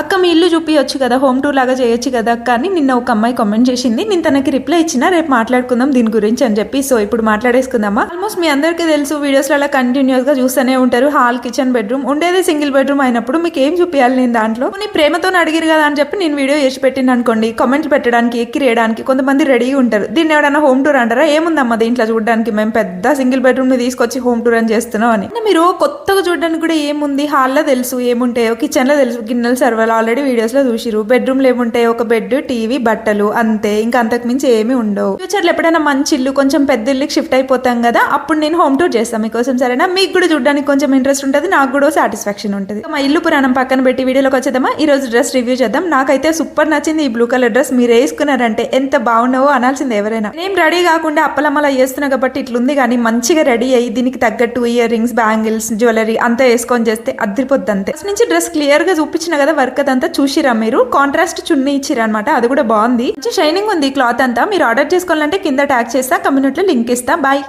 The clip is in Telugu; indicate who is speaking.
Speaker 1: అక్క మీ ఇల్లు చూపించచ్చు కదా హోమ్ టూర్ లాగా చేయొచ్చు కదా అక్క అని నిన్న ఒక అమ్మాయి కామెంట్ చేసింది. నేను తనకి రిప్లై ఇచ్చిన రేపు మాట్లాడుకుందాం దీని గురించి అని చెప్పి. సో ఇప్పుడు మాట్లాడేసుకుందామా? ఆల్మోస్ట్ మీ అందరికీ తెలుసు వీడియోస్లలో కంటిన్యూస్గా చూస్తూనే ఉంటారు. హాల్ కిచెన్ బెడ్రూమ్ ఉండేది సింగిల్ బెడ్రూమ్ అయినప్పుడు. మీకు ఏం చూపించాలి నేను దాంట్లో? నీ ప్రేమతో అడిగిరు కదా అని చెప్పి నేను వీడియో చేసి పెట్టింది అనుకోండి. కామెంట్ పెట్టడానికి ఎక్కి రేయడానికి కొంతమంది రెడీగా ఉంటారు. దీన్ని ఎవడన్నా హోమ్ టూర్ అంటారా? ఏముందమ్మా దీంట్లో చూడడానికి? మేము పెద్ద సింగిల్ బెడ్రూమ్ని తీసుకొచ్చి హోమ్ టూర్ అని చేస్తున్నాం అని. మీరు కొత్తగా చూడడానికి కూడా ఏముంది? హాల్లో తెలుసు ఏముంటాయో కిచెన్లో తెలుసు గిన్నెలు వాళ్ళు ఆల్రెడీ వీడియోస్లో చూసిరు బెడ్రూమ్లు ఏముంటాయి ఒక బెడ్ టీవీ బట్టలు అంతే. ఇంకా అంతకు మించి ఏమీ ఉండవు. ఫ్యూచర్లో ఎప్పుడైనా మంచి ఇల్లు కొంచెం పెద్ద ఇల్లుకి షిఫ్ట్ అయిపోతాం కదా అప్పుడు నేను హోమ్ టూర్ చేస్తాను మీకోసం సరేనా? మీకు కూడా చూడడానికి కొంచెం ఇంట్రెస్ట్ ఉంటుంది నాకు కూడా సాటిస్ఫాక్షన్ ఉంటుంది. మా ఇల్లు పురాణం పక్కన పెట్టి వీడియోలోకి వచ్చేద్దామా? ఈ రోజు డ్రెస్ రివ్యూ చేద్దాం. నాకైతే సూపర్ నచ్చింది ఈ బ్లూ కలర్ డ్రెస్ మీరు వేసుకున్నారంటే ఎంత బాగున్నావో అనాల్సింది ఎవరైనా. నేను రెడీ కాకుండా అప్పలమ్మలా చేస్తున్నా కాబట్టి ఇట్లుంది కానీ మంచిగా రెడీ అయ్యి దీనికి తగ్గట్టు ఇయర్ రింగ్స్ బ్యాంగిల్స్ జ్యువెలరీ అంతా వేసుకొని చేస్తే అద్దరిపోద్ది అంతే. ఫస్ట్ నుంచి డ్రెస్ క్లియర్గా చూపించిన కదా వర్క్ అదంతా చూసిరా మీరు? కాంట్రాస్ట్ చున్నీ ఇచ్చిరా అనమాట అది కూడా బాగుంది. మంచి షైనింగ్ ఉంది క్లాత్ అంతా. మీరు ఆర్డర్ చేసుకోవాలంటే కింద ట్యాగ్ చేస్తా కమ్యూనిటీలో లింక్ ఇస్తా. బాయ్.